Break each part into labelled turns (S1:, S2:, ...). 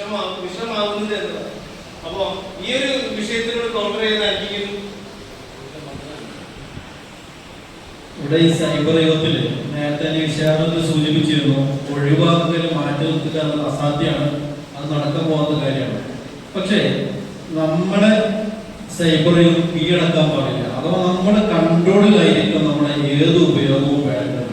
S1: വിഷമാ- വിഷമാകുന്നത് എന്നതാണ് അപ്പോ ഈ ഒരു വിഷയത്തിനോട് കൗണ്ടർ ചെയ്തായിരിക്കും
S2: ഇവിടെ ഈ സൈബർ യുഗത്തിൽ നേരത്തെ വിശാലത്തിൽ സൂചിപ്പിച്ചിരുന്നു ഒഴിവാക്കുക മാറ്റി നിർത്തുക എന്നത് അസാധ്യമാണ്. അത് നടക്കാൻ പോകുന്ന കാര്യമാണ്. പക്ഷേ നമ്മുടെ സൈബർ യുഗം കീഴടക്കാൻ പാടില്ല. അഥവാ നമ്മുടെ കൺട്രോളിലായിരിക്കും നമ്മുടെ ഏത് ഉപയോഗവും വേണ്ടത്.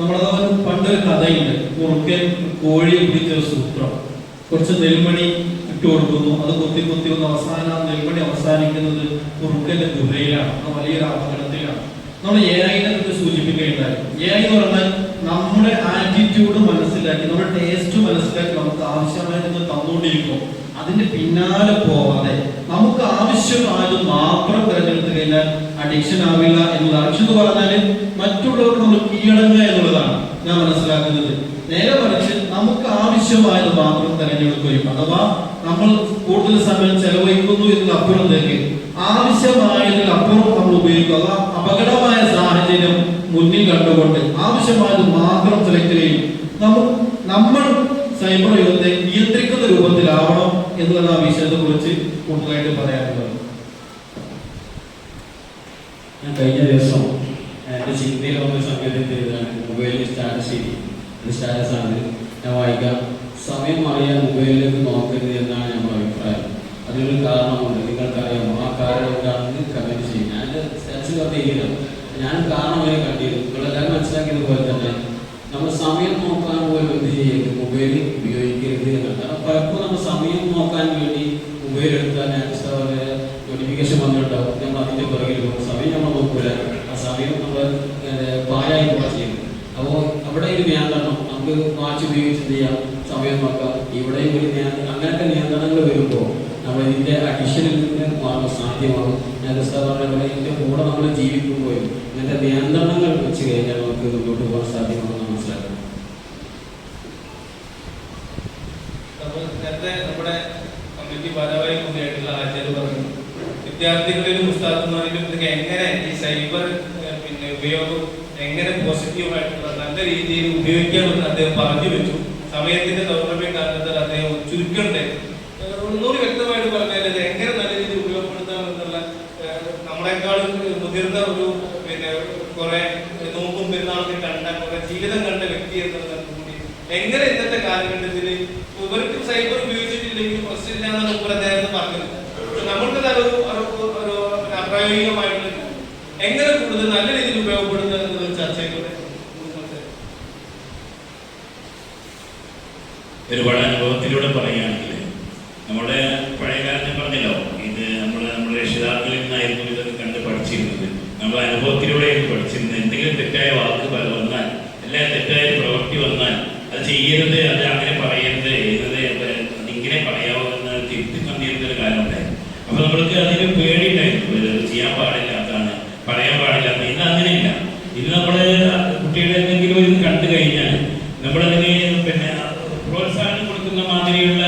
S2: നമ്മളത് പണ്ടൊരു കഥയുണ്ട്. കുറുക്കൻ കോഴി പിടിച്ച സൂത്രം. കുറച്ച് നെൽമണി ഇട്ട് കൊടുക്കുന്നു. അത് കുത്തി കുത്തി ഒന്ന് അവസാനം നെൽമണി അവസാനിക്കുന്നത് കുറുക്കന്റെ ഗുഹയിലാണ്. വലിയൊരു അപകടത്തിലാണ് നമ്മൾ എ ഐനെ കുറിച്ച് സൂചിപ്പിക്കുകയുണ്ടായി എ ഐ എന്ന് പറഞ്ഞാൽ നമ്മുടെ ആറ്റിറ്റ്യൂഡ് മനസ്സിലാക്കി നമ്മുടെ ടേസ്റ്റ് മനസ്സിലാക്കി നമുക്ക് ആവശ്യമായിരുന്നത് തന്നുകൊണ്ടിരിക്കും അതിന്റെ പിന്നാലെ പോവാതെ നമുക്ക് ആവശ്യമായത് മാത്രം തിരഞ്ഞെടുത്ത് കഴിഞ്ഞാൽ അഡിക്ഷൻ ആവില്ല എന്നുള്ളതാണ്. പക്ഷെ എന്ന് പറഞ്ഞാൽ മറ്റുള്ളവർക്ക് നമ്മൾ കീഴടങ്ങുക എന്നുള്ളതാണ് ഞാൻ മനസ്സിലാക്കുന്നത്. നേരെ മറിച്ച് നമുക്ക് ആവശ്യമായത് മാത്രം തിരഞ്ഞെടുക്കുകയും അഥവാ നമ്മൾ കൂടുതൽ സമയം ചെലവഴിക്കുന്നു ഇതിനപ്പുറത്തേക്ക് ആവശ്യമായതിൽ അപ്പുറം നമ്മൾ ഉപയോഗിക്കുക. അപകടമായ സാഹചര്യം മുന്നിൽ കണ്ടുകൊണ്ട് ആവശ്യമായത് മാത്രം സെലക്ട് നമ്മൾ നമ്മൾ സൈബർ യുഗത്തെ നിയന്ത്രിക്കുന്ന രൂപത്തിലാവണം എന്നുള്ള ആ വിഷയത്തെ കുറിച്ച് കൂടുതലായിട്ട് പറയാനുള്ളത്.
S3: ഞാൻ കഴിഞ്ഞ ദിവസം എന്റെ ചിന്തയിൽ എഴുതാണ് മൊബൈലിൽ സ്റ്റാറ്റസ് ചെയ്തി ഒരു സ്റ്റാറ്റസ് ഞാൻ വായിക്കാം. സമയം അറിയാൻ മൊബൈലിലേക്ക് നോക്കരുത് എന്നാണ് നമ്മുടെ അഭിപ്രായം. അതിനൊരു കാരണമുണ്ട്. നിങ്ങൾക്കറിയാമോ ആ കാരണം എന്താണെന്ന് കമന്റ് ചെയ്യും. ഞാൻ സ്റ്റാറ്റസ് പറഞ്ഞിരിക്കുന്നത് ഞാൻ കാരണം വരെ കണ്ടിരുന്നു. നിങ്ങളെല്ലാവരും മനസ്സിലാക്കിയതുപോലെ തന്നെ നമ്മൾ സമയം നോക്കാൻ പോലും എന്ത് ചെയ്യരുത്? മൊബൈൽ ഉപയോഗിക്കരുത് എന്നാണ്. പലപ്പോഴും നമ്മൾ സമയം നോക്കാൻ വേണ്ടി മൊബൈൽ എടുത്താൽ ഞാൻ നോട്ടിഫിക്കേഷൻ വന്നിട്ടുണ്ടാവും നമ്മൾ അതിന്റെ പുറകിൽ പോകും സമയം നമ്മൾ നോക്കൂല ആ സമയം നമ്മൾ പായായി പോകാൻ ചെയ്യുന്നത് അപ്പോൾ അവിടെ ഒരു നിയന്ത്രണം നമുക്ക് വാച്ച് ഉപയോഗിച്ച് എന്ത് ചെയ്യാം സമയം നോക്കാം ഇവിടെയും ഒരു നിയന്ത്രണം അങ്ങനത്തെ നിയന്ത്രണങ്ങൾ വരുമ്പോൾ നമ്മൾ ഇതിന്റെ അഡിഷനിൽ നിന്ന് മാറാൻ സാധ്യമാകും ഞാൻ സാർ പറഞ്ഞ പോലെ ഇതിന്റെ കൂടെ നമ്മൾ ജീവിക്കുമ്പോഴും ഇങ്ങനത്തെ നിയന്ത്രണങ്ങൾ വെച്ച് കഴിഞ്ഞാൽ നമുക്ക് മുന്നോട്ട് പോകാൻ സാധ്യമാണെന്ന് മനസ്സിലാക്കണം
S1: നേരത്തെ നമ്മുടെ കമ്മിറ്റി ഭാരവാഹി കൂടിയായിട്ടുള്ള ആചാര്യ പറഞ്ഞു വിദ്യാർത്ഥികളിലും ഉസ്താദന്മാരിലും ഇതൊക്കെ എങ്ങനെ ഈ സൈബർ പിന്നെ ഉപയോഗം എങ്ങനെ പോസിറ്റീവായിട്ടുള്ള നല്ല രീതിയിൽ ഉപയോഗിക്കാമെന്ന് അദ്ദേഹം പറഞ്ഞു വെച്ചു. സമയത്തിന്റെ ദൗർലഭ്യം കാരണത്താൽ അദ്ദേഹം ചുരുക്കണ്ടേ ഏഹ്, ഒന്നുകൂടി വ്യക്തമായിട്ട് പറഞ്ഞാൽ ഇത് എങ്ങനെ നല്ല രീതിയിൽ ഉപയോഗപ്പെടുത്താം എന്നുള്ള ഏഹ്, നമ്മളെക്കാളും മുതിർന്ന ഒരു പിന്നെ കുറെ നോക്കും പെരുന്നാളൊക്കെ കണ്ട കുറെ ജീവിതം കണ്ട വ്യക്തി എന്നുള്ളത് കൂടി. എങ്ങനെ ഇന്നത്തെ കാലഘട്ടത്തിൽ ഇവർക്ക് സൈബർ ഉപയോഗിച്ചിട്ടില്ലെങ്കിൽ പ്രശ്നമില്ല എന്നാണ് മുമ്പ് അദ്ദേഹം പറഞ്ഞത് നമ്മൾക്ക് ഒരു അപ്രായോഗികമായിട്ടുള്ള എങ്ങനെ കൂടുതൽ നല്ല രീതിയിൽ ഉപയോഗപ്പെടുത്തുക എന്നുള്ള ചർച്ചയിലൂടെ
S4: ഒരുപാട് അനുഭവത്തിലൂടെ പറയുകയാണെങ്കിൽ നമ്മുടെ പഴയ കാലത്ത് പറഞ്ഞല്ലോ ഇത് നമ്മൾ നമ്മുടെ രക്ഷിതാക്കളിൽ നിന്നായിരുന്നു ഇതൊക്കെ കണ്ട് പഠിച്ചിരുന്നത്. നമ്മൾ അനുഭവത്തിലൂടെയും പഠിച്ചിരുന്നത്. എന്തെങ്കിലും തെറ്റായ വാക്ക് വന്നാൽ എല്ലാ തെറ്റായ പ്രവൃത്തി വന്നാൽ അത് ചെയ്യരുത് അത് അങ്ങനെ പറയരുത് എന്നത് അതിങ്ങനെ പറയാവോ എന്ന് തിരുത്തി തന്നിരുന്ന ഒരു കാലം ഉണ്ടായിരുന്നു. അപ്പൊ നമ്മൾക്ക് അതിന് പേടിയുണ്ടായിരുന്നു. ഉണ്ടായിരുന്നു ചെയ്യാൻ പാടില്ലാത്തതാണ് പറയാൻ പാടില്ലാത്ത ഇന്ന് അങ്ങനെയില്ല. ഇന്ന് നമ്മൾ കുട്ടിയുടെ എന്തെങ്കിലും ഒരു കണ്ടു കഴിഞ്ഞാൽ നമ്മളതിന് പിന്നെ പ്രോത്സാഹനം കൊടുക്കുന്ന മാതിരിയുള്ള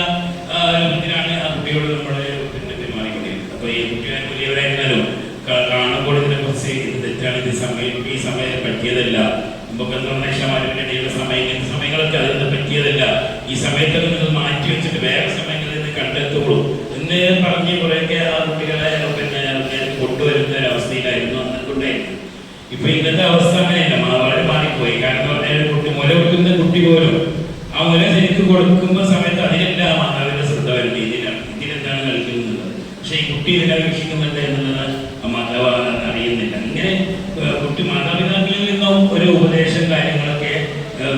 S4: രൂപത്തിലാണ് ആ കുട്ടിയോട് നമ്മൾ പിന്നെ പെരുമാറിക്കൊണ്ടിരിക്കുന്നത്. അപ്പൊ ഈ കുട്ടികളെ വലിയവരായിരുന്നാലും കാ- കാണുമ്പോൾ ഇതിനെ കുറിച്ച് ഇത് തെറ്റാണ് ഇത് സമയം. ഈ സമയം പറ്റിയതല്ല. നമുക്ക് നിർണയക്ഷമാരുടെ ഇടയിലുള്ള സമയം ഇങ്ങനത്തെ സമയങ്ങളൊക്കെ അതിന് പറ്റിയതല്ല. ഈ സമയത്തൊക്കെ നിങ്ങൾ മാറ്റി വെച്ചിട്ട് വേറെ സമയങ്ങളിൽ നിന്ന് കണ്ടെത്തുള്ളൂ. എന്ന് പറഞ്ഞ് കുറേയൊക്കെ ആ കുട്ടികളെ പിന്നെ കൊണ്ടുവരുന്ന ഒരു അവസ്ഥയിലായിരുന്നു അന്നുകൊണ്ടായിരുന്നു ഇപ്പൊ ഇന്നത്തെ അവസ്ഥ അങ്ങനെയല്ല. വളരെ മാറിപ്പോയി. കാരണം കുട്ടി മുല കൊടുക്കുന്ന കുട്ടി പോലും ആ മുല ശരിക്കും കൊടുക്കുന്ന സമയത്ത് അതിനെല്ലാം പക്ഷെ ഈ കുട്ടി ഇതിനെ വീക്ഷിക്കുന്നുണ്ട് എന്നുള്ളത് മാതാപിതാക്കൾ അറിയുന്നില്ല. ഇങ്ങനെ കുട്ടി മാതാപിതാക്കളിൽ നിന്നും ഒരു ഉപദേശം കാര്യങ്ങളൊക്കെ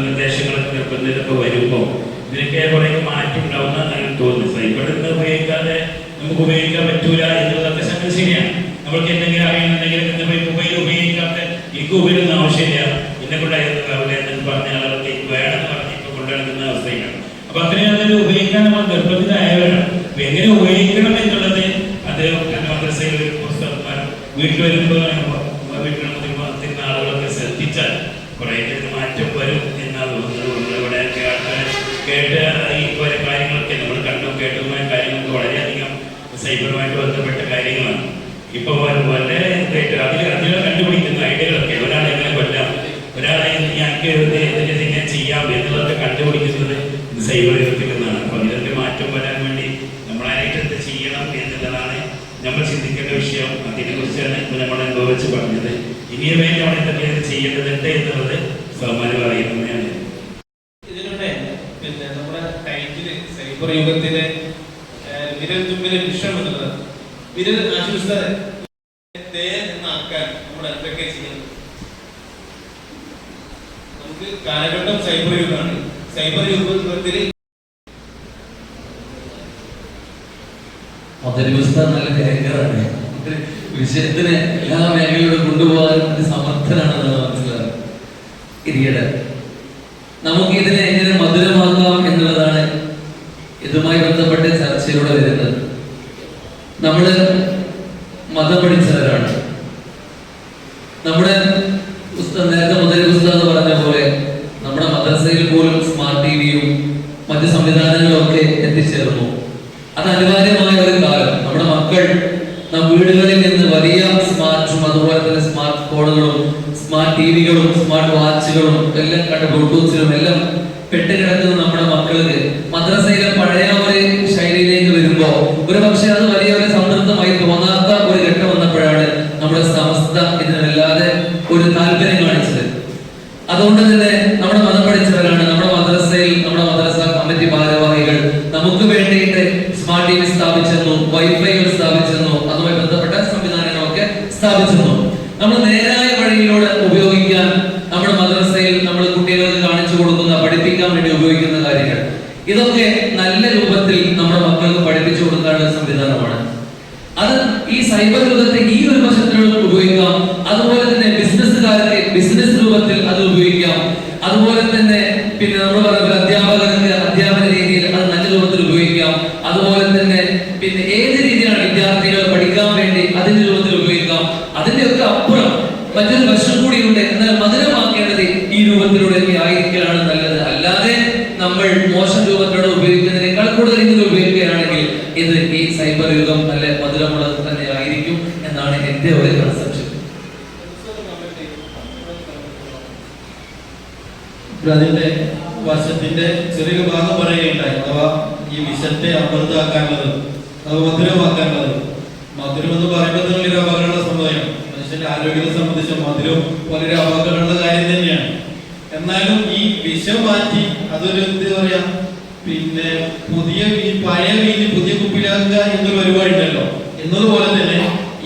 S4: നിർദ്ദേശങ്ങളൊക്കെ നിർബന്ധിതൊക്കെ വരുമ്പോൾ ഇതിനൊക്കെ കുറെ മാറ്റം ഉണ്ടാവുന്ന തോന്നുന്നു. സൈബറിൽ നിന്ന് ഉപയോഗിക്കാതെ നമുക്ക് ഉപയോഗിക്കാൻ പറ്റൂല എന്നുള്ളതൊക്കെ സംഗതി ശരിയാണ്. നമ്മൾക്ക് എന്തെങ്കിലും അറിയുന്നുണ്ടെങ്കിൽ ഇന്ന് പോയി മൊബൈൽ ഉപയോഗിക്കാത്ത എനിക്ക് ഉപയോഗിക്കുന്ന ആവശ്യമില്ല. എന്നെ കൊണ്ടായിരുന്നു പറഞ്ഞ ആളുകൾക്ക് വേണമെന്ന് പറഞ്ഞ് ഇപ്പൊ കൊണ്ടുനടക്കുന്ന അവസ്ഥയാണ് അപ്പൊ അത്രയും ഉപയോഗിക്കാൻ നമ്മൾ നിർബന്ധിതരായവരാണ്. എങ്ങനെ ഉപയോഗിക്കണം എന്നുള്ളത് അത് മദ്രസയിൽ ഒരു പുസ്തകന്മാർ വീട്ടിൽ വരുമ്പോൾ വീട്ടിൽ ആളുകളൊക്കെ ശ്രദ്ധിച്ചാൽ കുറെ മാറ്റം വരും തോന്നുന്നത് ഇവിടെയൊക്കെ ആൾക്കാർ കേട്ട് ഈ പോലെ കാര്യങ്ങളൊക്കെ നമ്മൾ കണ്ടു. കേട്ടുമായ കാര്യങ്ങളൊക്കെ വളരെയധികം സൈബറുമായിട്ട് ബന്ധപ്പെട്ട കാര്യങ്ങളാണ്. ഇപ്പൊ വ- വളരെ അതിൽ അതിൽ കണ്ടുപിടിക്കുന്ന ഐഡിയകളൊക്കെ ഒരാളെ എങ്ങനെ കൊല്ലാം? ഒരാളെ ഞങ്ങൾക്ക് ഇങ്ങനെ ചെയ്യാം എന്നുള്ളതൊക്കെ കണ്ടുപിടിക്കുന്നത് സൈബർ യുഗത്തിൽ നിന്നാണ്. അപ്പൊ ഇതിനൊക്കെ മാറ്റം വരാൻ വേണ്ടി നമ്മളായിട്ട് എന്ത് ചെയ്യണം എന്നുള്ളതാണ് നമ്മൾ ചിന്തിക്കേണ്ട വിഷയം അതിനെ കുറിച്ചാണ് ഇപ്പൊ നമ്മൾ എന്തോ വെച്ച് പറഞ്ഞത്. ഇനിയും വേണ്ടി നമ്മൾ എന്തൊക്കെയാണ് ചെയ്യേണ്ടതുണ്ട് എന്നുള്ളത് സൗമാനം അറിയുന്നതാണ്
S1: ഇതിലൂടെ പിന്നെ നമ്മുടെ ടൈറ്റിൽ സൈബർ യുഗത്തിലെ വിരൽ തുമ്പിലെ വിഷം എന്നുള്ളത്. വിരൽ ആശുപത്രി എന്നാക്കാൻ നമ്മൾ എന്തൊക്കെ ചെയ്യണം നമുക്ക് കാലഘട്ടം സൈബർ യുഗമാണ് സൈബർ യുഗത്തിൽ
S5: അവതരിവസ്ഥ നല്ല ഭയങ്കരമാണ്. വിഷയത്തിനെ എല്ലാ മേഖലയിലൂടെ കൊണ്ടുപോകാനും സമർത്ഥനാണെന്ന് ഇരിയടെ നമുക്ക് ഇതിനെ എങ്ങനെ മധുരമാക്കാം എന്നുള്ളതാണ് ഇതുമായി ബന്ധപ്പെട്ട് ചർച്ചയിലൂടെ വരുന്നത്. നമ്മൾ മതം പഠിച്ചവരാണ് നമ്മുടെ ഉസ്താദ് നേരത്തെ മുതൽ ഉസ്താദ് പറഞ്ഞ പോലെ നമ്മുടെ മദ്രസയിൽ പോലും സ്മാർട്ട് ടി വിയും മറ്റ് സംവിധാനങ്ങളും ഒക്കെ എത്തിച്ചേർന്നു അത് അനിവാര്യമായ ഒരു കാലം നമ്മുടെ മക്കൾ നാം വീടുകളിൽ നിന്ന് വലിയ സ്മാർട്ടും അതുപോലെ തന്നെ സ്മാർട്ട് ഫോണുകളും സ്മാർട്ട് ടി വികളും സ്മാർട്ട് വാച്ചുകളും എല്ലാം കണ്ട ബ്ലൂടൂത്തിലും എല്ലാം പെട്ടുകിടക്കുന്നു നമ്മുടെ മക്കൾക്ക് മദ്രസയിലെ പഴയ ഒരു ശൈലിയിലേക്ക് വരുമ്പോ ഒരു പക്ഷെ അത് വലിയ ഒരു സംതൃപ്തമായി തോന്നാത്ത ഒരു ഘട്ടം വന്നപ്പോഴാണ് നമ്മുടെ സമസ്ത ഇതിന് വല്ലാതെ ഒരു താല്പര്യം കാണിച്ചത് അതുകൊണ്ട് തന്നെ നമ്മുടെ മതം പഠിച്ചവരാണ് നമ്മുടെ മദ്രസയിൽ നമ്മുടെ മദ്രസ കമ്മിറ്റി ഭാരവാഹികൾ നമുക്ക് വേണ്ടിയിട്ട് സ്മാർട്ട് ടി വി സ്ഥാപിച്ചെന്നു വൈഫൈകൾ സ്ഥാപിച്ചെന്നു അതുമായി ബന്ധപ്പെട്ട സംവിധാനങ്ങളൊക്കെ സ്ഥാപിച്ചെന്നു നമ്മൾ നേരായ വഴിയിലൂടെ ഉപയോഗിക്കാൻ നമ്മുടെ മദ്രസയിൽ നമ്മൾ കുട്ടികൾക്ക് കാണിച്ചു കൊടുക്കുന്ന പഠിപ്പിക്കാൻ വേണ്ടി ഉപയോഗിക്കുന്ന കാര്യങ്ങൾ ഇതൊക്കെ നല്ല രൂപത്തിൽ നമ്മുടെ മക്കൾക്ക് പഠിപ്പിച്ചു കൊടുക്കാനുള്ള സംവിധാനമാണ് അത് ഈ സൈബർ യുഗത്തെ ഈ ഒരു വശത്തിലുള്ള ഉപയോഗിക്കാം അതുപോലെ തന്നെ ബിസിനസ്സുകാർക്ക് ബിസിനസ് രൂപത്തിൽ അത് ഉപയോഗിക്കാം അതുപോലെ തന്നെ പിന്നെ നമ്മൾ പറയുന്ന അധ്യാപകർക്ക് അധ്യാപന രീതിയിൽ അത് നല്ല രൂപത്തിൽ ഉപയോഗിക്കാം അതുപോലെ തന്നെ പിന്നെ ഏത് രീതിയിലാണ് വിദ്യാർത്ഥികൾ പഠിക്കാൻ വേണ്ടി അതിന്റെ രൂപത്തിൽ ഉപയോഗിക്കാം അതിന്റെ ഒക്കെ അപ്പുറം മറ്റൊരു വശം കൂടിയുണ്ട്. എന്നാൽ മധുരമാക്കേണ്ടത് ഈ രൂപത്തിലൂടെ ആയിരിക്കലാണ് നല്ലത്. അല്ലാതെ നമ്മൾ മോശം രൂപത്തിലൂടെ ഉപയോഗിക്കുന്നതിനേക്കാൾ കൂടുതൽ ഇതിൽ ഉപയോഗിക്കുകയാണെങ്കിൽ ഇത് ഈ സൈബർ യുഗം നല്ല മധുരമുള്ളത് തന്നെ ആയിരിക്കും എന്നാണ് എന്റെ ഒരു കൺസെപ്ഷൻ
S2: അതിന്റെ വർഷത്തിന്റെ ചെറിയ ഭാഗം പറയുകയുണ്ടായി അഥവാ ഈ വിഷത്തെ അമൃതാക്കാനുള്ളത് അത് മധുരമാക്കാനുള്ളത് മധുരം എന്ന് പറയുമ്പോൾ തന്നെ ഒരു അപകടമുള്ള സംഭവമാണ് മനുഷ്യന്റെ ആരോഗ്യത്തെ സംബന്ധിച്ച് മധുരം വളരെ അപകടമുള്ള കാര്യം തന്നെയാണ്. എന്നാലും ഈ വിഷം മാറ്റി അതൊരു എന്താ പറയാ പിന്നെ പുതിയ ഈ പഴയ വീതി പുതിയ കുപ്പിയിലാക്കുക എന്നൊരു പരിപാടിയുണ്ടല്ലോ എന്നതുപോലെ തന്നെ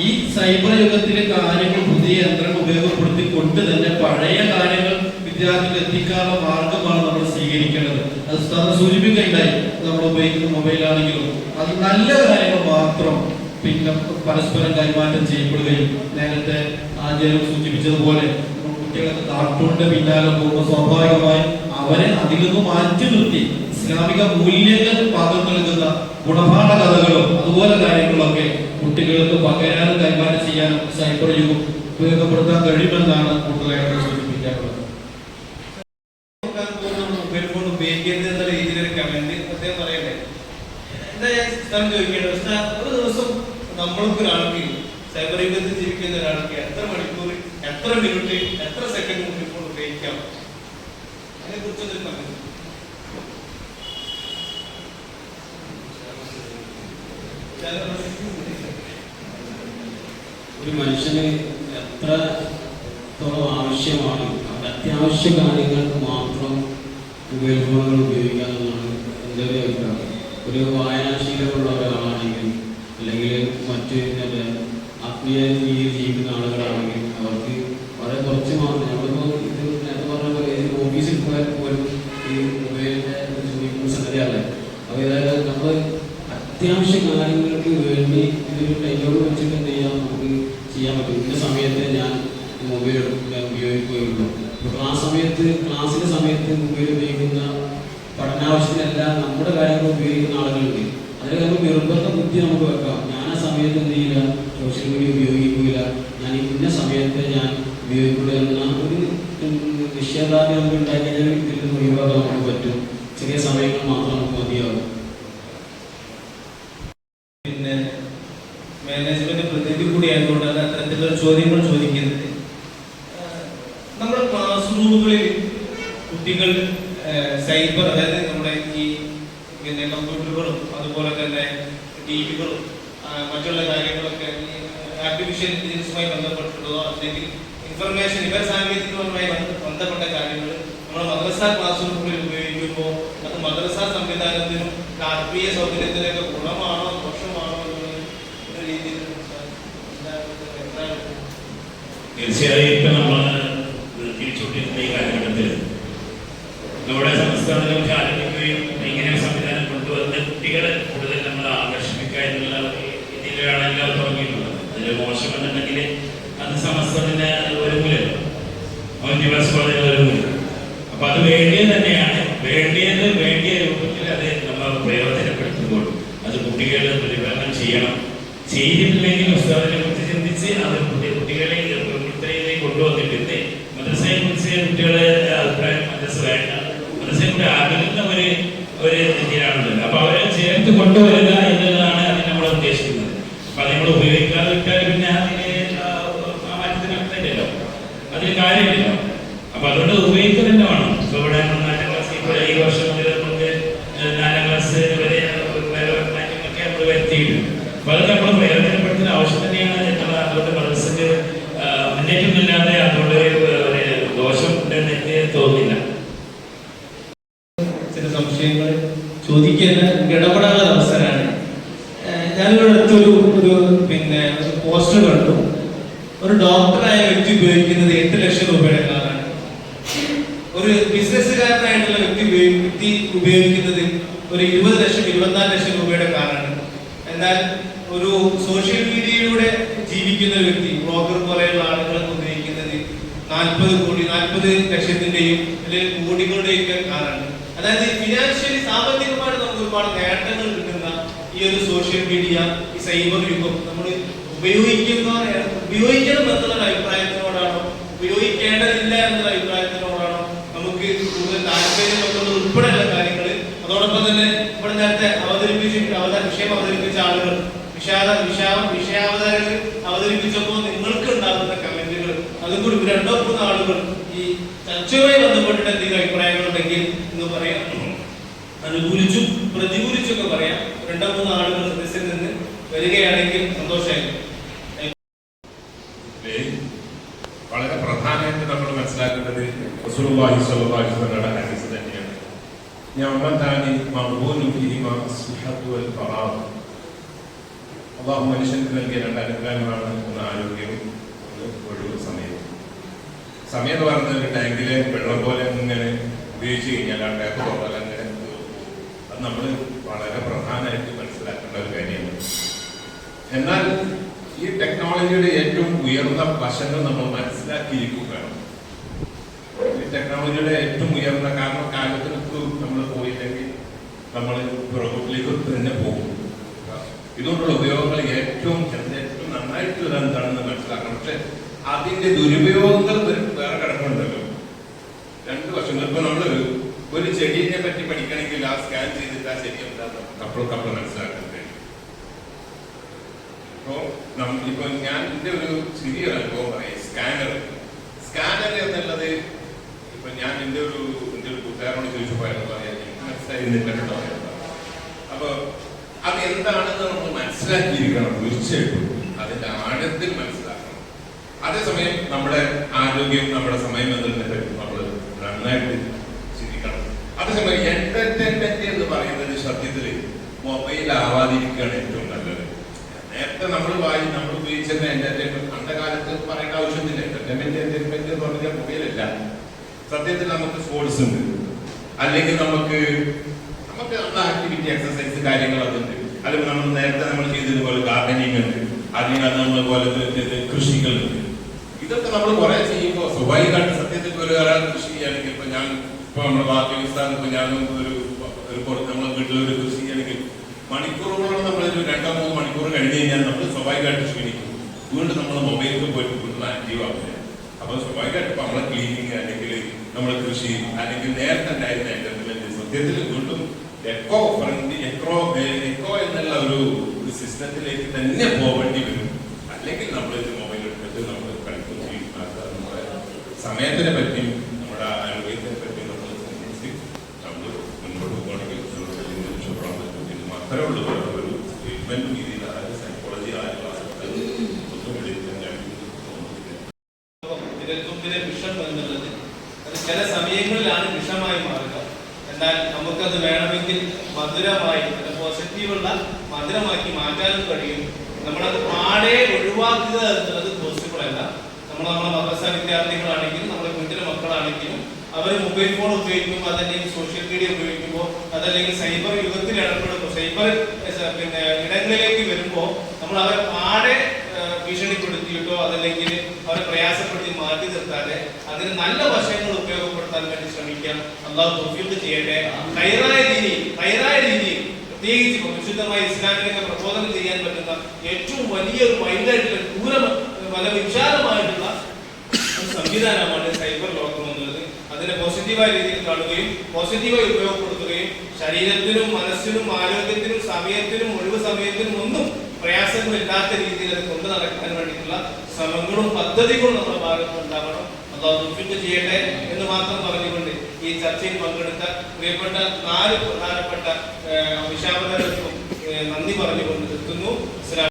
S2: ഈ സൈബർ യുഗത്തിലെ കാര്യങ്ങൾ പുതിയ യന്ത്രങ്ങൾ ഉപയോഗപ്പെടുത്തി കൊണ്ട് തന്നെ പഴയ കാര്യങ്ങൾ വിദ്യാർത്ഥികൾ എത്തിക്കാനുള്ള മാർഗമാണ് നമ്മൾ സ്വീകരിക്കേണ്ടത്. അത് സ്ഥലം സൂചിപ്പിക്കുകയുണ്ടായി നമ്മൾ ഉപയോഗിക്കുന്ന മൊബൈലാണെങ്കിലും അത് നല്ല കാര്യങ്ങൾ മാത്രം പിന്നെ പരസ്പരം കൈമാറ്റം ചെയ്യപ്പെടുകയും നേരത്തെ ആചാരം സൂചിപ്പിച്ചതുപോലെ പിന്നാലെ പോകുമ്പോൾ സ്വാഭാവികമായും അവരെ അതിൽ മാറ്റി നിർത്തി. ഇസ്ലാമിക മൂല്യങ്ങൾ പകർന്നു നൽകുന്ന ഗുണപാഠ കഥകളും അതുപോലെ കാര്യങ്ങളൊക്കെ കുട്ടികൾക്ക് പകരാനും കൈമാറ്റം ചെയ്യാനും സൈബർ യുഗം ഉപയോഗപ്പെടുത്താൻ കഴിയുമെന്നാണ് കൂടുതലായിട്ട്
S1: സൂചിപ്പിക്കാറുള്ളത്. ഒരു ദിവസം നമ്മൾക്ക് ഒരാൾക്ക് സൈബർ യുഗത്തിൽ ജീവിക്കുന്ന ഒരാൾക്ക് എത്ര മണിക്കൂർ എത്ര മിനിറ്റ് എത്ര സെക്കൻഡ് കൊണ്ട് ഇപ്പോൾ ഉപയോഗിക്കാം? അതിനെ കുറിച്ചൊരു കമന്റ്
S3: ഒരു മനുഷ്യന് എത്രത്തോളം ആവശ്യമാണ് അത്യാവശ്യ കാര്യങ്ങൾക്ക് മാത്രം മൊബൈൽ ഫോണുകൾ ഉപയോഗിക്കാമെന്നാണ് എന്റെ ഒരു അഭിപ്രായം. ഒരു വായനാശീലമുള്ള ഒരാളാണെങ്കിൽ അല്ലെങ്കിൽ മറ്റു ആത്മീയ രീതിയിൽ ജീവിക്കുന്ന ആളുകളാണെങ്കിൽ മാത്രം നമ്മളിപ്പോൾ ഇത് നേരത്തെ ഒരു ഓഫീസിൽ പോയാൽ പോലും ഈ മൊബൈലിന്റെ ഉപയോഗിക്കുന്ന സംഗതിയല്ലേ അപ്പോൾ നമ്മൾ അത്യാവശ്യ കാര്യങ്ങൾക്ക് വേണ്ടി ഇതൊരു ടൈമോട് വെച്ചിട്ട് എന്ത് ചെയ്യാം? നമുക്ക് ചെയ്യാൻ ഞാൻ മൊബൈൽ ഉപയോഗിക്കുകയുള്ളൂ. ഇപ്പോൾ ക്ലാസ് സമയത്ത് ക്ലാസ്സിന്റെ സമയത്ത് മൊബൈൽ ഉപയോഗിക്കുന്ന പഠനാവശ്യത്തിനെല്ലാം നമ്മുടെ കാര്യങ്ങൾ ഉപയോഗിക്കുന്ന ആളുകളുണ്ട്. അതിൽ നമുക്ക് നിർബന്ധ ബുദ്ധി നമുക്ക് വെക്കാം. ഞാൻ ആ സമയത്ത് എന്ത് ചെയ്യില്ല? സോഷ്യൽ മീഡിയ ഉപയോഗിക്കില്ല ഞാൻ ഇന്ന സമയത്ത് ഞാൻ ഉപയോഗിക്കുള്ളൂ എന്ന ഒരു ഉം, നിശ്ചയദാർഢ്യം നമുക്ക് ഉണ്ടാക്കിയാൽ ഇതിൽ നിന്ന് ഒഴിവാക്കാൻ പറ്റും. ചെറിയ സമയങ്ങൾ മാത്രം നമുക്ക് മതിയാവും.
S1: പിന്നെ മാനേജ്മെന്റ് പ്രതിനിധി കൂടി ആയതുകൊണ്ടാണ് അത്തരത്തിലുള്ള ചോദ്യങ്ങൾ ചോദിക്കുന്നത് നമ്മുടെ ക്ലാസ് റൂമുകളിൽ കുട്ടികൾ സൈബർ അതായത് നമ്മുടെ ഈ പിന്നെ കമ്പ്യൂട്ടറുകളും അതുപോലെ തന്നെ ടി വികളും മറ്റുള്ള കാര്യങ്ങളൊക്കെ ആർട്ടിഫിഷ്യൽ ഇന്റലിജൻസുമായി ബന്ധപ്പെട്ടിട്ടുള്ളതോ അല്ലെങ്കിൽ ഇൻഫർമേഷൻ ഇവർ സാങ്കേതികവുമായി ബന്ധ- ബന്ധപ്പെട്ട കാര്യങ്ങൾ നമ്മൾ മദ്രസ ക്ലാസ് റൂമുകളിൽ ഉപയോഗിക്കുമ്പോൾ അത് മദ്രസ സംവിധാനത്തിനും ആത്മീയ സൗകര്യത്തിനൊക്കെ ഗുണമാണോ ദോഷമാണോ
S4: തീർച്ചയായും ഇപ്പൊ നമ്മൾ തിരിച്ചുകൊണ്ടിരുന്ന ഈ കാലഘട്ടത്തിൽ നമ്മുടെ സംസ്ഥാനത്തെ ആരംഭിക്കുകയും ഇങ്ങനെ സംവിധാനം കൊണ്ടുവന്ന് കുട്ടികളെ കൂടുതൽ നമ്മൾ ആകർഷിപ്പിക്കുക എന്നുള്ള രീതിയിലാണ് എല്ലാം തുടങ്ങിയിട്ടുള്ളത്. അതിൽ മോശമെന്നുണ്ടെങ്കിൽ അത് സമസ്തത്തിന്റെ ഒരുമില്ലല്ലോ അവൻ ദിവസം കോളേജിൽ ഒരുമില്ല അപ്പൊ അത് വേണ്ടിയത് തന്നെയാണ്. വേണ്ടിയത് വേണ്ടിയ രൂപത്തിൽ അത് നമ്മൾ പ്രയോജനപ്പെടുത്തുമ്പോൾ അത് കുട്ടികളെ പ്രതിഫലനം ചെയ്യണം. ചെയ്തിട്ടില്ലെങ്കിൽ ഉസ്താദിനെ കുറിച്ച് ചിന്തിച്ച് അത് കുട്ടികളെ ഇത്രയിലേക്ക് കൊണ്ടുവന്നിട്ട് മദ്രസയെ കുറിച്ച് കുട്ടികളെ അഭിപ്രായം മദ്രസ വേണ്ട മദ്രസയെ കൂടെ ആകുന്ന ഒരു ഒരു ഇതിലാണുള്ളത് അപ്പൊ അവരെ ചേർത്ത് കൊണ്ടുവരിക എന്നുള്ളതാണ് അതിന് നമ്മൾ ഉദ്ദേശിക്കുന്നത് അപ്പൊ അത് നമ്മൾ ഉപയോഗിക്കാതെ വിട്ടാൽ പിന്നെ അതിന് ആ, ആ മാറ്റത്തിന് അർത്ഥമില്ലല്ലോ അതിന് കാര്യമില്ലല്ലോ അപ്പൊ അതുകൊണ്ട് ഉപയോഗിക്കുക തന്നെ വേണം ഇപ്പൊ ഇവിടെ നമ്മൾ നാലാം ക്ലാസ് ഇപ്പോൾ ഈ വർഷം മുതൽ നമുക്ക് നാലാം ക്ലാസ് വരെ വേറെ മാറ്റങ്ങളൊക്കെ നമ്മൾ വരുത്തിയിട്ടുണ്ട് അപ്പൊ അതൊക്കെ നമ്മൾ പ്രയോജനപ്പെടുത്തുന്ന ആവശ്യം തന്നെയാണ് എന്നുള്ളത് അതുകൊണ്ട് മനസ്സിന് മുന്നേറ്റമില്ലാതെ അതുകൊണ്ട് ഒരു ഒരു ദോഷം ഉണ്ടെന്ന് എനിക്ക് തോന്നുന്നില്ല
S1: ചില സംശയങ്ങൾ ചോദിക്കുന്ന ഇടപെടാനുള്ള അവസരമാണ് ഞാനിവിടെ അടുത്തൊരു ഒരു പിന്നെ ഒരു പോസ്റ്റർ കണ്ടു ഒരു ഡോക്ടറായ വ്യക്തി ഉപയോഗിക്കുന്നത് എട്ട് ലക്ഷം രൂപയുടെ കാറാണ് ഒരു ബിസിനസ്സുകാരനായിട്ടുള്ള വ്യക്തി ഉപയോഗി- വ്യക്തി ഉപയോഗിക്കുന്നത് ഒരു ഇരുപത് ലക്ഷം ഇരുപത്തിനാല് ലക്ഷം രൂപയുടെ കാറാണ്. എന്നാൽ ഒരു സോഷ്യൽ മീഡിയയിലൂടെ ജീവിക്കുന്ന വ്യക്തി ബ്ലോഗർ പോലെയുള്ള ആളുകളൊക്കെ ഉപയോഗിക്കുന്നത് നാൽപ്പത് കോടി നാൽപ്പത് ലക്ഷത്തിന്റെയും അല്ലെങ്കിൽ കോടികളുടെയും ഒക്കെ കാറാണ്. അതായത് ഫിനാൻഷ്യലി സാമ്പത്തികമായിട്ട് നമുക്ക് ഒരുപാട് നേട്ടങ്ങൾ കിട്ടുന്ന ഈ ഒരു സോഷ്യൽ മീഡിയ ഈ സൈബർ യുഗം നമ്മൾ ഉപയോഗിക്കുന്ന ഉപയോഗിക്കണം എന്നുള്ള അഭിപ്രായത്തിനോടാണോ ഉപയോഗിക്കേണ്ടതില്ല എന്നുള്ള അഭിപ്രായത്തിനോടാണോ നമുക്ക് കൂടുതൽ താല്പര്യം ഉൾപ്പെടെയുള്ള കാര്യങ്ങൾ അതോടൊപ്പം തന്നെ ഇവിടെ നേരത്തെ അവതരിപ്പിച്ച് അവതാര വിഷയം അവതരിപ്പിച്ച ആളുകൾ വിഷാദ വിഷാ വിഷയാവതാരങ്ങൾ അവതരിപ്പിച്ചപ്പോൾ നിങ്ങൾക്ക് ഉണ്ടാകുന്ന കമന്റുകൾ അതും കൂടി രണ്ടോ മൂന്നോ ആളുകൾ ഈ ചർച്ചയുമായി ബന്ധപ്പെട്ടിട്ട് എന്തെങ്കിലും അഭിപ്രായങ്ങൾ ഉണ്ടെങ്കിൽ എന്ന് പറയാം. അനുകൂലിച്ചും പ്രതികൂലിച്ചും ഒക്കെ പറയാം. രണ്ടോ മൂന്നോ ആളുകൾ സദസ്സിൽ നിന്ന് വരികയാണെങ്കിൽ സന്തോഷമായിരിക്കും
S6: ഇതിൽ വളരെ പ്രധാനമായിട്ട് നമ്മൾ മനസ്സിലാക്കേണ്ടത് മഖബൂലു ഫീഹിമാ അസ്ഹഹു വൽ ഫറാഗ് അള്ളാഹു മനുഷ്യർക്ക് നൽകിയ രണ്ട് അനുഗ്രഹങ്ങളാണ് ഒന്ന് ആരോഗ്യം ഒന്ന് ഒഴിവ് സമയം സമയം എന്ന് പറയുന്നത് ഒരു ടാങ്കിലെ വെള്ളം പോലെ ഇങ്ങനെ ഉപയോഗിച്ച് കഴിഞ്ഞാൽ ആ ടാപ്പ് തുറന്നാൽ അങ്ങനെ. അത് നമ്മൾ വളരെ പ്രധാനമായിട്ട് മനസ്സിലാക്കേണ്ട ഒരു കാര്യമാണ്. എന്നാൽ ഈ ടെക്നോളജിയുടെ ഏറ്റവും ഉയർന്ന വശങ്ങൾ നമ്മൾ മനസ്സിലാക്കിയിരിക്കുകയാണ്. ഈ ടെക്നോളജിയുടെ ഏറ്റവും ഉയർന്ന കാരണം നമ്മൾ പോയില്ലെങ്കിൽ നമ്മൾ പുറകോട്ടിലേക്ക് തന്നെ പോകും. ഇതുകൊണ്ടുള്ള ഉപയോഗങ്ങൾ ഏറ്റവും ഏറ്റവും നന്നായിട്ട് എന്താണെന്ന് മനസ്സിലാക്കണം. പക്ഷെ അതിന്റെ ദുരുപയോഗങ്ങൾ വേറെ കിടപ്പുണ്ടല്ലോ. രണ്ട് വശങ്ങൾ. ഇപ്പൊ നമ്മൾ ഒരു ചെടീനെ പറ്റി പഠിക്കണമെങ്കിൽ ആ സ്കാൻ ചെയ്തിട്ട് ആ ചെടി എന്താ കപ്പിൾ കപ്പിൾ മനസ്സിലാക്കാൻ കഴിയും ഇപ്പോ ഇപ്പൊ ഞാൻ എന്റെ ഒരു ചെറിയൊരു അനുഭവം പറയാം. സ്കാനർ. സ്കാനർ എന്നുള്ളത് ഇപ്പൊ ഞാൻ എന്റെ ഒരു എന്റെ ഒരു കൂട്ടുകാരോട് ചോദിച്ചപ്പോൾ അയാൾ പറയാം എനിക്ക് മനസ്സിലായിരുന്നില്ല കേട്ടോ അപ്പൊ അത് എന്താണെന്ന് നമ്മൾ മനസ്സിലാക്കിയിരിക്കണം തീർച്ചയായിട്ടും. അതിന്റെ ആഴത്തിൽ മനസ്സിലാക്കണം. അതേസമയം നമ്മുടെ ആരോഗ്യം നമ്മുടെ സമയം എന്നതിനെ നമ്മൾ നന്നായിട്ട് ചിന്തിക്കണം. അതേസമയം എന്റർടൈൻമെന്റ് എന്ന് പറയുന്നത് സത്യത്തിൽ മൊബൈൽ ആവാതിരിക്കുകയാണ് ഏറ്റവും നല്ലത്. നേരത്തെ നമ്മൾ വായി നമ്മൾ ഉപയോഗിച്ചിരുന്ന എന്റർടൈൻമെന്റ് അന്ന കാലത്ത് പറയേണ്ട ആവശ്യമില്ല. എന്റർടൈൻമെന്റ് എന്റർടൈൻമെന്റ് എന്ന് പറഞ്ഞാൽ മൊബൈലല്ല സത്യത്തിൽ നമുക്ക് സ്പോർട്സ് ഉണ്ട്. അല്ലെങ്കിൽ നമുക്ക് നമുക്ക് നമ്മുടെ ആക്ടിവിറ്റി എക്സസൈസ് കാര്യങ്ങളൊക്കെ ഉണ്ട്. അല്ലെങ്കിൽ നമ്മൾ നേരത്തെ നമ്മൾ ചെയ്തതുപോലെ ഗാർഡനിങ് ഉണ്ട്. അല്ലെങ്കിൽ നമ്മൾ പോലെ കൃഷികളുണ്ട് ഇതൊക്കെ നമ്മൾ കുറെ ചെയ്യുമ്പോൾ സ്വാഭാവികമായിട്ട് സത്യത്തിൽ ഒരു ഒരാൾ കൃഷി ചെയ്യുകയാണെങ്കിൽ ഇപ്പൊ ഞാൻ ഇപ്പൊ നമ്മുടെ പാകിസ്ഥാൻ ഇപ്പൊ ഞാനും ഒരു പുറത്ത് നമ്മളെ വീട്ടിലൊരു കൃഷി ചെയ്യുകയാണെങ്കിൽ മണിക്കൂറുകളോളം നമ്മൾ ഒരു രണ്ടോ മൂന്ന് മണിക്കൂർ കഴിഞ്ഞ് കഴിഞ്ഞാൽ നമ്മൾ സ്വാഭാവികമായിട്ട് ക്ഷീണിക്കും വീണ്ടും നമ്മൾ മൊബൈലിൽ പോയിട്ട് വീണ്ടും ആക്റ്റീവ് ആവില്ല അപ്പൊ സ്വാഭാവികമായിട്ട് നമ്മളെ ക്ലീനിങ് അല്ലെങ്കിൽ നമ്മളെ കൃഷി അല്ലെങ്കിൽ നേരത്തെ ഉണ്ടായിരുന്ന എന്റർടൈൻമെന്റ് സത്യത്തിൽ വീണ്ടും എക്കോ ഫ്രണ്ട് എക്കോ എക്കോ എന്നുള്ള ഒരു സിസ്റ്റത്തിലേക്ക് തന്നെ പോവേണ്ടി വരും. അല്ലെങ്കിൽ നമ്മൾ ഇത് മൊബൈൽ എടുത്തിട്ട് നമ്മൾ കളിക്കും നമ്മുടെ സമയത്തിനെ പറ്റിയും നമ്മുടെ ആരോഗ്യത്തിനെ പറ്റിയും നമ്മൾ അത്രേ ഉള്ളൂ വേറെ ഒരു ട്രീറ്റ്മെന്റ് രീതിയിൽ അതായത് സൈക്കോളജി ആയ ക്ലാസ് ഒന്നും എടുക്കാൻ തോന്നുന്നില്ല
S1: വിരൽത്തുമ്പിലെ വിഷം എന്നുള്ളത് അത് ചില സമയങ്ങളിലാണ് വിഷമായി മാറുക എന്നാൽ നമുക്കത് വേണമെങ്കിൽ മധുരമായി പോസിറ്റീവുള്ള മധുരമാക്കി മാറ്റാനും കഴിയും. നമ്മളത് പാടെ ഒഴിവാക്കുക എന്നുള്ളത് പോസിബിൾ അല്ല. നമ്മൾ നമ്മളെ മദ്രസ വിദ്യാർത്ഥികളാണെങ്കിലും നമ്മുടെ വീട്ടിലെ മക്കളാണെങ്കിലും അവർ മൊബൈൽ ഫോൺ ഉപയോഗിക്കുമ്പോൾ അതല്ലെങ്കിൽ സോഷ്യൽ മീഡിയ ഉപയോഗിക്കുമ്പോൾ അതല്ലെങ്കിൽ സൈബർ യുഗത്തിൽ ഇടപെടുമ്പോൾ സൈബർ പിന്നെ ഇടങ്ങളിലേക്ക് വരുമ്പോൾ നമ്മൾ അവരെ പാടെ ഭീഷണിപ്പെടുത്തിയിട്ടോ അതല്ലെങ്കിൽ അവരെ പ്രയാസപ്പെടുത്തി മാറ്റി നിർത്താതെ അതിന് നല്ല വശങ്ങൾ ഉപയോഗപ്പെടുത്താൻ വേണ്ടി ശ്രമിക്കാം. അള്ളാഹു തൗഫീഖ് ചെയ്യട്ടെ. ഹൈറായ രീതി ഹൈറായ രീതി പ്രത്യേകിച്ച് വിശുദ്ധമായ ഇസ്ലാമിനൊക്കെ പ്രബോധനം ചെയ്യാൻ പറ്റുന്ന ഏറ്റവും വലിയ ഒരു വൈഡായിട്ടുള്ള ദൂര വല വിശാലമായിട്ടുള്ള സംവിധാനമാണ് സൈബർ ലോകം എന്നുള്ളത്. അതിനെ പോസിറ്റീവായ രീതിയിൽ കാണുകയും പോസിറ്റീവായി ഉപയോഗപ്പെടുത്തുകയും ശരീരത്തിനും മനസ്സിനും ആരോഗ്യത്തിനും സമയത്തിനും ഒഴിവ് സമയത്തിനും ഒന്നും പ്രയാസങ്ങളില്ലാത്ത രീതിയിൽ അത് കൊണ്ടു നടക്കാൻ വേണ്ടിയിട്ടുള്ള ശ്രമങ്ങളും പദ്ധതികളും നമ്മുടെ ഭാഗത്ത് ഉണ്ടാവണം. അള്ളാഹു ചെയ്യട്ടെ എന്ന് മാത്രം പറഞ്ഞുകൊണ്ട് ഈ ചർച്ചയിൽ പങ്കെടുത്ത പ്രിയപ്പെട്ട നാല് പ്രധാനപ്പെട്ട വിശാപനങ്ങൾക്കും നന്ദി പറഞ്ഞുകൊണ്ട് നിർത്തുന്നു.